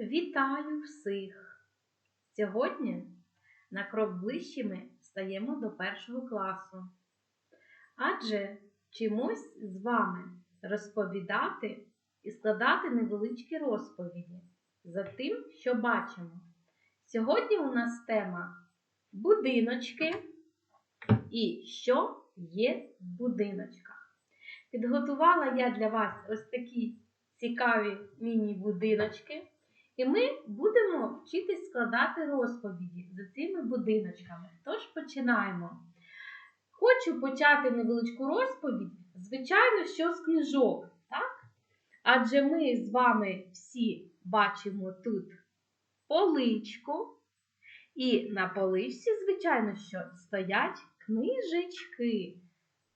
Вітаю всіх! Сьогодні на крок ближчими стаємо до першого класу. Адже вчимось з вами розповідати і складати невеличкі розповіді за тим, що бачимо. Сьогодні у нас тема будиночки і що є в будиночках. Підготувала я для вас ось такі цікаві міні-будиночки. І ми будемо вчитись складати розповіді за цими будиночками. Тож починаємо. Хочу почати невеличку розповідь, звичайно, що з книжок, так? Адже ми з вами всі бачимо тут поличку. І на поличці, звичайно, що стоять книжечки.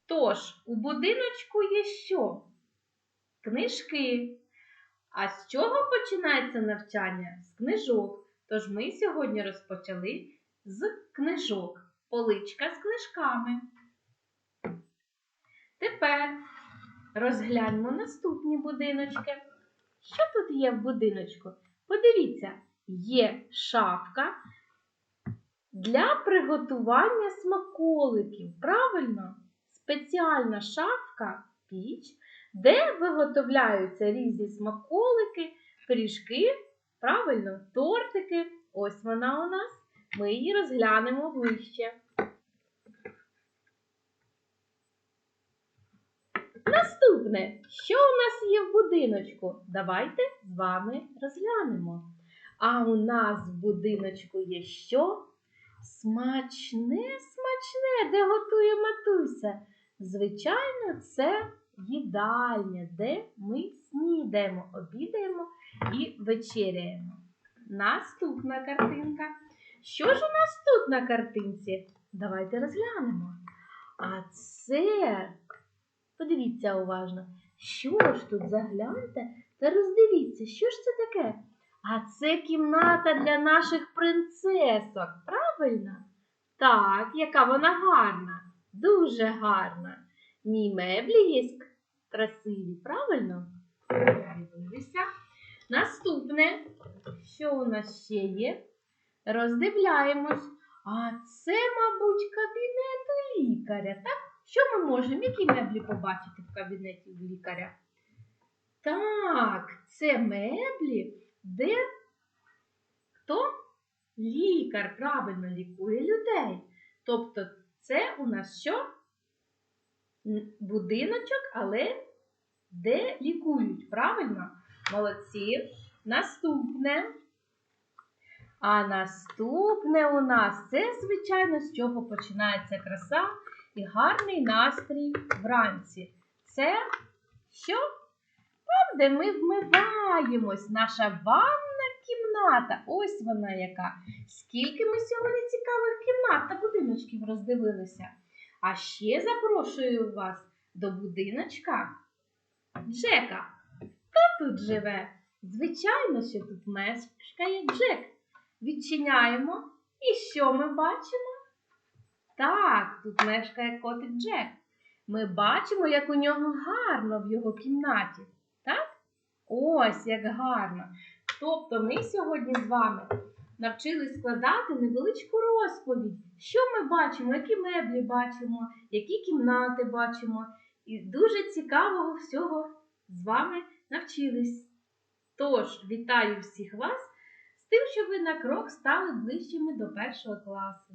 Тож, у будиночку є що? Книжки. А з чого починається навчання? З книжок. Тож ми сьогодні розпочали з книжок. Поличка з книжками. Тепер розгляньмо наступні будиночки. Що тут є в будиночку? Подивіться, є шафка для приготування смаколиків. Правильно? Спеціальна шафка піч де виготовляються різні смаколики, пиріжки, правильно, тортики. Ось вона у нас. Ми її розглянемо ближче. Наступне, що у нас є в будиночку? Давайте з вами розглянемо. А у нас в будиночку є що? Смачне, смачне, де готує матуся. Звичайно, це їдальня, де ми снідаємо, обідаємо і вечеряємо. Наступна картинка. Що ж у нас тут на картинці? Давайте розглянемо. А це, подивіться уважно, що ж тут загляньте та роздивіться, що ж це таке? А це кімната для наших принцесок, правильно? Так, яка вона гарна, дуже гарна. Ні меблі є красиві, правильно? Дивимося. Наступне, що у нас ще є? Роздивляємось. А це, мабуть, кабінет лікаря. Так? Що ми можемо? Які меблі побачити в кабінеті лікаря? Так, це меблі, де хто? Лікар правильно лікує людей. Тобто, це у нас що? Будиночок, але де лікують, правильно? Молодці. Наступне. А наступне у нас це, звичайно, з чого починається краса і гарний настрій вранці. Це що? Там, де ми вмиваємось, наша ванна кімната. Ось вона яка. Скільки ми сьогодні цікавих кімнат та будиночків роздивилися. А ще запрошую вас до будиночка Джека. Хто тут живе? Звичайно, що тут мешкає Джек. Відчиняємо. І що ми бачимо? Так, тут мешкає котик Джек. Ми бачимо, як у нього гарно в його кімнаті. Так? Ось як гарно. Тобто ми сьогодні з вами навчились складати невеличку розповідь, що ми бачимо, які меблі бачимо, які кімнати бачимо. І дуже цікавого всього з вами навчились. Тож, вітаю всіх вас з тим, що ви на крок стали ближчими до першого класу.